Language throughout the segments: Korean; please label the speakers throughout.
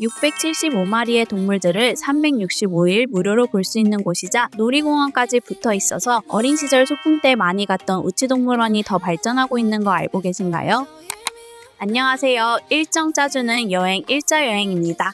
Speaker 1: 675마리의 동물들을 365일 무료로 볼 수 있는 곳이자 놀이공원까지 붙어 있어서 어린 시절 소풍 때 많이 갔던 우치동물원이 더 발전하고 있는 거 알고 계신가요? 안녕하세요. 일정 짜주는 여행 일자 여행입니다.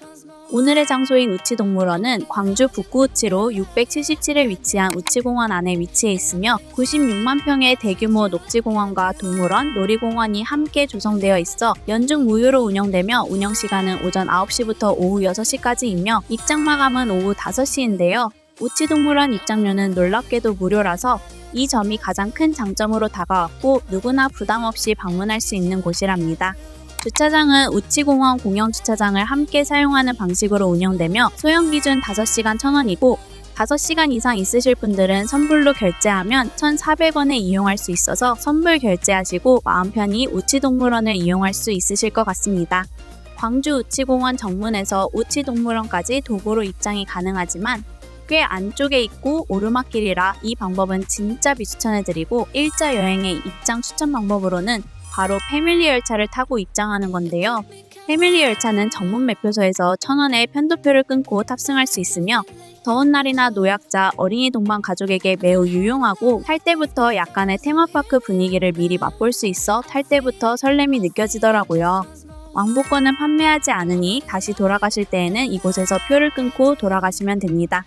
Speaker 1: 오늘의 장소인 우치동물원은 광주 북구 우치로 677에 위치한 우치공원 안에 위치해 있으며 96만 평의 대규모 녹지공원과 동물원, 놀이공원이 함께 조성되어 있어 연중 무휴로 운영되며 운영 시간은 오전 9시부터 오후 6시까지이며 입장 마감은 오후 5시인데요. 우치동물원 입장료는 놀랍게도 무료라서 이 점이 가장 큰 장점으로 다가왔고 누구나 부담 없이 방문할 수 있는 곳이랍니다. 주차장은 우치공원 공영 주차장을 함께 사용하는 방식으로 운영되며 소형 기준 5시간 1,000원이고 5시간 이상 있으실 분들은 선불로 결제하면 1,400원에 이용할 수 있어서 선불 결제하시고 마음 편히 우치동물원을 이용할 수 있으실 것 같습니다. 광주 우치공원 정문에서 우치동물원까지 도보로 입장이 가능하지만 꽤 안쪽에 있고 오르막길이라 이 방법은 진짜 비추천해드리고 일자 여행의 입장 추천 방법으로는 바로 패밀리 열차를 타고 입장하는 건데요. 패밀리 열차는 전문 매표소에서 천원의 편도표를 끊고 탑승할 수 있으며 더운 날이나 노약자, 어린이 동반 가족에게 매우 유용하고 탈 때부터 약간의 테마파크 분위기를 미리 맛볼 수 있어 탈 때부터 설렘이 느껴지더라고요. 왕복권은 판매하지 않으니 다시 돌아가실 때에는 이곳에서 표를 끊고 돌아가시면 됩니다.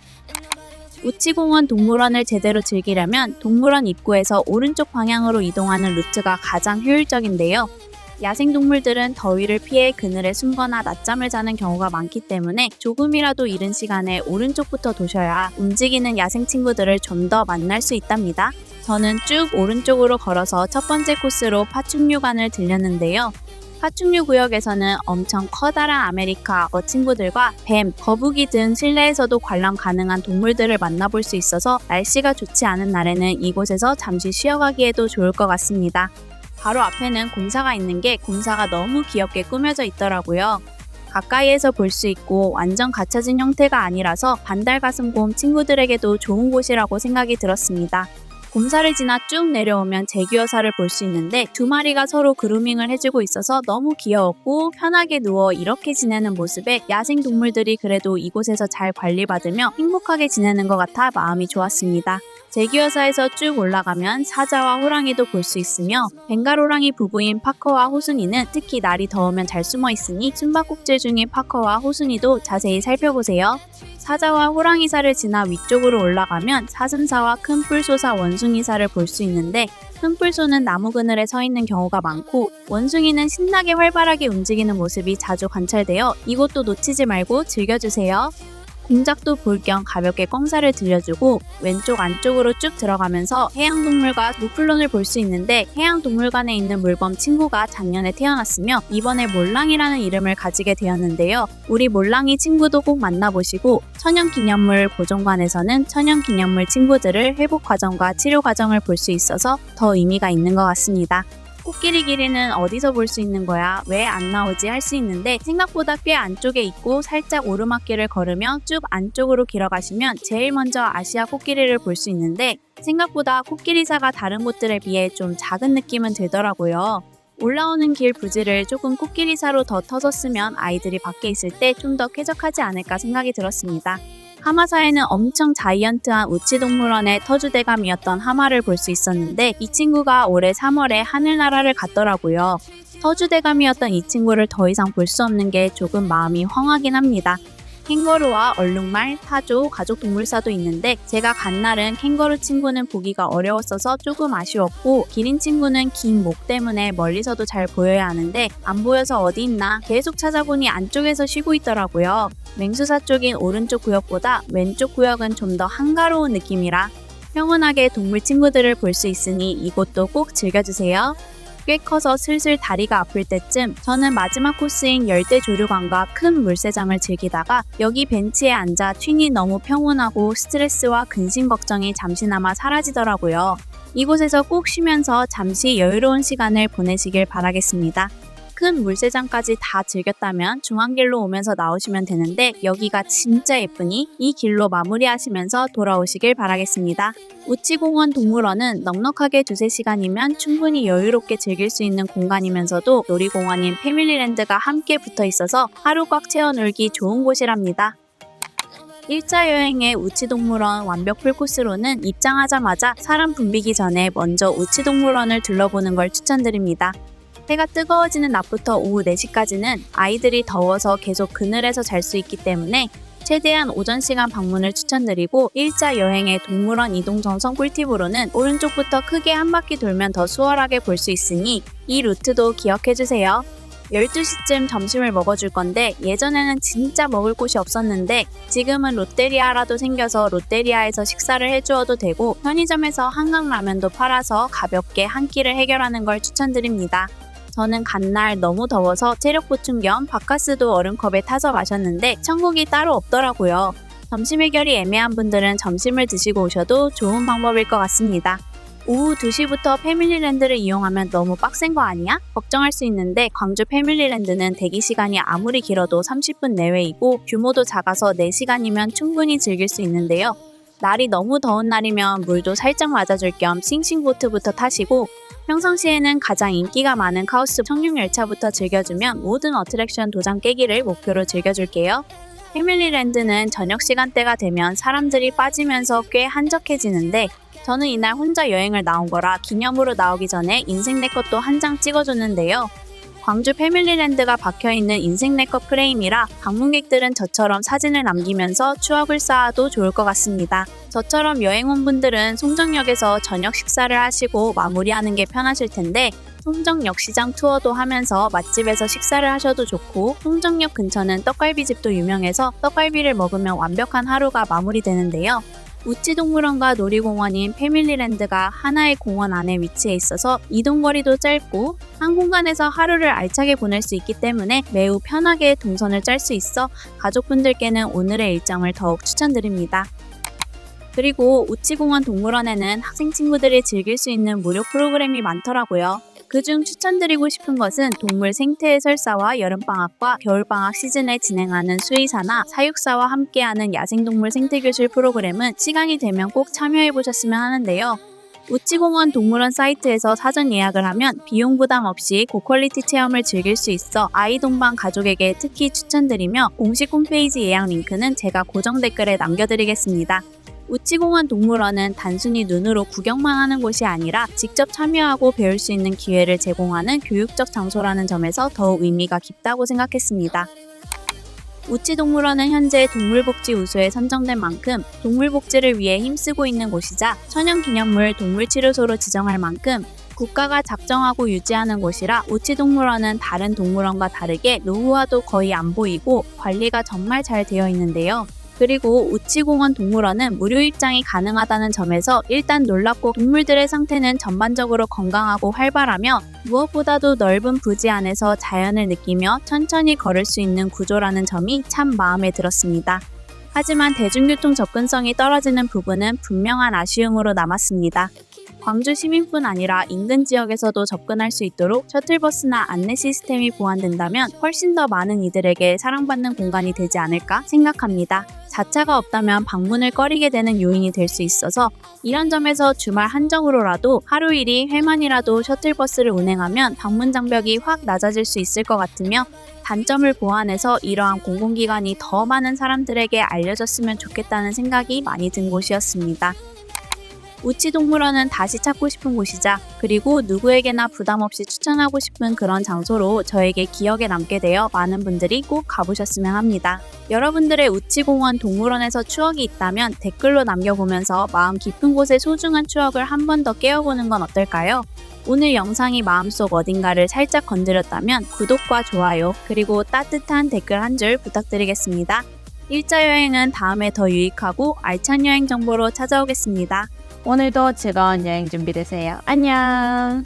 Speaker 1: 우치공원 동물원을 제대로 즐기려면 동물원 입구에서 오른쪽 방향으로 이동하는 루트가 가장 효율적인데요. 야생동물들은 더위를 피해 그늘에 숨거나 낮잠을 자는 경우가 많기 때문에 조금이라도 이른 시간에 오른쪽부터 도셔야 움직이는 야생 친구들을 좀 더 만날 수 있답니다. 저는 쭉 오른쪽으로 걸어서 첫 번째 코스로 파충류관을 들렸는데요. 파충류 구역에서는 엄청 커다란 아메리카 악어 친구들과 뱀, 거북이 등 실내에서도 관람 가능한 동물들을 만나볼 수 있어서 날씨가 좋지 않은 날에는 이곳에서 잠시 쉬어가기에도 좋을 것 같습니다. 바로 앞에는 곰사가 있는 게 곰사가 너무 귀엽게 꾸며져 있더라고요. 가까이에서 볼 수 있고 완전 갖춰진 형태가 아니라서 반달가슴곰 친구들에게도 좋은 곳이라고 생각이 들었습니다. 곰사를 지나 쭉 내려오면 제규어사를 볼 수 있는데 두 마리가 서로 그루밍을 해주고 있어서 너무 귀여웠고 편하게 누워 이렇게 지내는 모습에 야생 동물들이 그래도 이곳에서 잘 관리받으며 행복하게 지내는 것 같아 마음이 좋았습니다. 제규어사에서 쭉 올라가면 사자와 호랑이도 볼 수 있으며 벵갈호랑이 부부인 파커와 호순이는 특히 날이 더우면 잘 숨어 있으니 숨바꼭질 중인 파커와 호순이도 자세히 살펴보세요. 사자와 호랑이사를 지나 위쪽으로 올라가면 사슴사와 큰 뿔소사 원숭이사를 볼 수 있는데 큰 뿔소는 나무 그늘에 서 있는 경우가 많고 원숭이는 신나게 활발하게 움직이는 모습이 자주 관찰되어 이곳도 놓치지 말고 즐겨주세요. 공작도 볼 겸 가볍게 꽝사를 들려주고 왼쪽 안쪽으로 쭉 들어가면서 해양동물과 무플론을 볼 수 있는데 해양동물관에 있는 물범 친구가 작년에 태어났으며 이번에 몰랑이라는 이름을 가지게 되었는데요. 우리 몰랑이 친구도 꼭 만나보시고 천연기념물 보존관에서는 천연기념물 친구들을 회복 과정과 치료 과정을 볼 수 있어서 더 의미가 있는 것 같습니다. 코끼리 길이는 어디서 볼 수 있는 거야? 왜 안 나오지? 할 수 있는데 생각보다 꽤 안쪽에 있고 살짝 오르막길을 걸으며 쭉 안쪽으로 길어가시면 제일 먼저 아시아 코끼리를 볼 수 있는데 생각보다 코끼리사가 다른 곳들에 비해 좀 작은 느낌은 들더라고요. 올라오는 길 부지를 조금 코끼리사로 더 터졌으면 아이들이 밖에 있을 때 좀 더 쾌적하지 않을까 생각이 들었습니다. 하마사에는 엄청 자이언트한 우치동물원의 터주대감이었던 하마를 볼 수 있었는데 이 친구가 올해 3월에 하늘나라를 갔더라고요. 터주대감이었던 이 친구를 더 이상 볼 수 없는 게 조금 마음이 황하긴 합니다. 캥거루와 얼룩말, 타조, 가족동물사도 있는데 제가 간 날은 캥거루 친구는 보기가 어려웠어서 조금 아쉬웠고 기린 친구는 긴 목 때문에 멀리서도 잘 보여야 하는데 안 보여서 어디 있나 계속 찾아보니 안쪽에서 쉬고 있더라고요. 맹수사 쪽인 오른쪽 구역보다 왼쪽 구역은 좀 더 한가로운 느낌이라 평온하게 동물 친구들을 볼 수 있으니 이곳도 꼭 즐겨주세요. 꽤 커서 슬슬 다리가 아플 때쯤 저는 마지막 코스인 열대 조류관과 큰 물새장을 즐기다가 여기 벤치에 앉아 튠이 너무 평온하고 스트레스와 근심 걱정이 잠시나마 사라지더라고요. 이곳에서 꼭 쉬면서 잠시 여유로운 시간을 보내시길 바라겠습니다. 큰 물세장까지 다 즐겼다면 중앙길로 오면서 나오시면 되는데 여기가 진짜 예쁘니 이 길로 마무리하시면서 돌아오시길 바라겠습니다. 우치공원 동물원은 넉넉하게 두세 시간이면 충분히 여유롭게 즐길 수 있는 공간이면서도 놀이공원인 패밀리랜드가 함께 붙어 있어서 하루 꽉 채워 놀기 좋은 곳이랍니다. 1차 여행의 우치동물원 완벽 풀코스로는 입장하자마자 사람 붐비기 전에 먼저 우치동물원을 둘러보는 걸 추천드립니다. 해가 뜨거워지는 낮부터 오후 4시까지는 아이들이 더워서 계속 그늘에서 잘 수 있기 때문에 최대한 오전 시간 방문을 추천드리고 1차 여행의 동물원 이동 정성 꿀팁으로는 오른쪽부터 크게 한 바퀴 돌면 더 수월하게 볼 수 있으니 이 루트도 기억해주세요. 12시쯤 점심을 먹어줄 건데 예전에는 진짜 먹을 곳이 없었는데 지금은 롯데리아라도 생겨서 롯데리아에서 식사를 해주어도 되고 편의점에서 한강라면도 팔아서 가볍게 한 끼를 해결하는 걸 추천드립니다. 저는 간날 너무 더워서 체력 보충 겸 바카스도 얼음컵에 타서 마셨는데 천국이 따로 없더라고요. 점심 해결이 애매한 분들은 점심을 드시고 오셔도 좋은 방법일 것 같습니다. 오후 2시부터 패밀리랜드를 이용하면 너무 빡센 거 아니야? 걱정할 수 있는데 광주 패밀리랜드는 대기 시간이 아무리 길어도 30분 내외이고 규모도 작아서 4시간이면 충분히 즐길 수 있는데요. 날이 너무 더운 날이면 물도 살짝 맞아줄 겸 싱싱보트부터 타시고 평상시에는 가장 인기가 많은 카오스 청룡열차부터 즐겨주면 모든 어트랙션 도장 깨기를 목표로 즐겨줄게요. 패밀리랜드는 저녁 시간대가 되면 사람들이 빠지면서 꽤 한적해지는데 저는 이날 혼자 여행을 나온 거라 기념으로 나오기 전에 인생 내 것도 한 장 찍어줬는데요. 광주 패밀리랜드가 박혀있는 인생 내것 프레임이라 방문객들은 저처럼 사진을 남기면서 추억을 쌓아도 좋을 것 같습니다. 저처럼 여행 온 분들은 송정역에서 저녁 식사를 하시고 마무리하는 게 편하실 텐데 송정역 시장 투어도 하면서 맛집에서 식사를 하셔도 좋고 송정역 근처는 떡갈비집도 유명해서 떡갈비를 먹으면 완벽한 하루가 마무리되는데요. 우치동물원과 놀이공원인 패밀리랜드가 하나의 공원 안에 위치해 있어서 이동거리도 짧고 한 공간에서 하루를 알차게 보낼 수 있기 때문에 매우 편하게 동선을 짤 수 있어 가족분들께는 오늘의 일정을 더욱 추천드립니다. 그리고 우치공원 동물원에는 학생 친구들이 즐길 수 있는 무료 프로그램이 많더라고요. 그중 추천드리고 싶은 것은 동물 생태 해설사와 여름방학과 겨울방학 시즌에 진행하는 수의사나 사육사와 함께하는 야생동물 생태교실 프로그램은 시간이 되면 꼭 참여해보셨으면 하는데요. 우치공원 동물원 사이트에서 사전 예약을 하면 비용 부담 없이 고퀄리티 체험을 즐길 수 있어 아이 동반 가족에게 특히 추천드리며 공식 홈페이지 예약 링크는 제가 고정 댓글에 남겨드리겠습니다. 우치공원 동물원은 단순히 눈으로 구경만 하는 곳이 아니라 직접 참여하고 배울 수 있는 기회를 제공하는 교육적 장소라는 점에서 더욱 의미가 깊다고 생각했습니다. 우치동물원은 현재 동물복지 우수에 선정된 만큼 동물복지를 위해 힘쓰고 있는 곳이자 천연기념물 동물치료소로 지정할 만큼 국가가 작정하고 유지하는 곳이라 우치동물원은 다른 동물원과 다르게 노후화도 거의 안 보이고 관리가 정말 잘 되어 있는데요. 그리고 우치공원 동물원은 무료 입장이 가능하다는 점에서 일단 놀랍고 동물들의 상태는 전반적으로 건강하고 활발하며 무엇보다도 넓은 부지 안에서 자연을 느끼며 천천히 걸을 수 있는 구조라는 점이 참 마음에 들었습니다. 하지만 대중교통 접근성이 떨어지는 부분은 분명한 아쉬움으로 남았습니다. 광주 시민뿐 아니라 인근 지역에서도 접근할 수 있도록 셔틀버스나 안내 시스템이 보완된다면 훨씬 더 많은 이들에게 사랑받는 공간이 되지 않을까 생각합니다. 자차가 없다면 방문을 꺼리게 되는 요인이 될 수 있어서 이런 점에서 주말 한정으로라도 하루 일이 회만이라도 셔틀버스를 운행하면 방문 장벽이 확 낮아질 수 있을 것 같으며 단점을 보완해서 이러한 공공기관이 더 많은 사람들에게 알려졌으면 좋겠다는 생각이 많이 든 곳이었습니다. 우치동물원은 다시 찾고 싶은 곳이자 그리고 누구에게나 부담 없이 추천하고 싶은 그런 장소로 저에게 기억에 남게 되어 많은 분들이 꼭 가보셨으면 합니다. 여러분들의 우치공원 동물원에서 추억이 있다면 댓글로 남겨보면서 마음 깊은 곳의 소중한 추억을 한 번 더 깨워보는 건 어떨까요? 오늘 영상이 마음속 어딘가를 살짝 건드렸다면 구독과 좋아요 그리고 따뜻한 댓글 한 줄 부탁드리겠습니다. 일자 여행은 다음에 더 유익하고 알찬 여행 정보로 찾아오겠습니다.
Speaker 2: 오늘도 즐거운 여행 준비되세요. 안녕!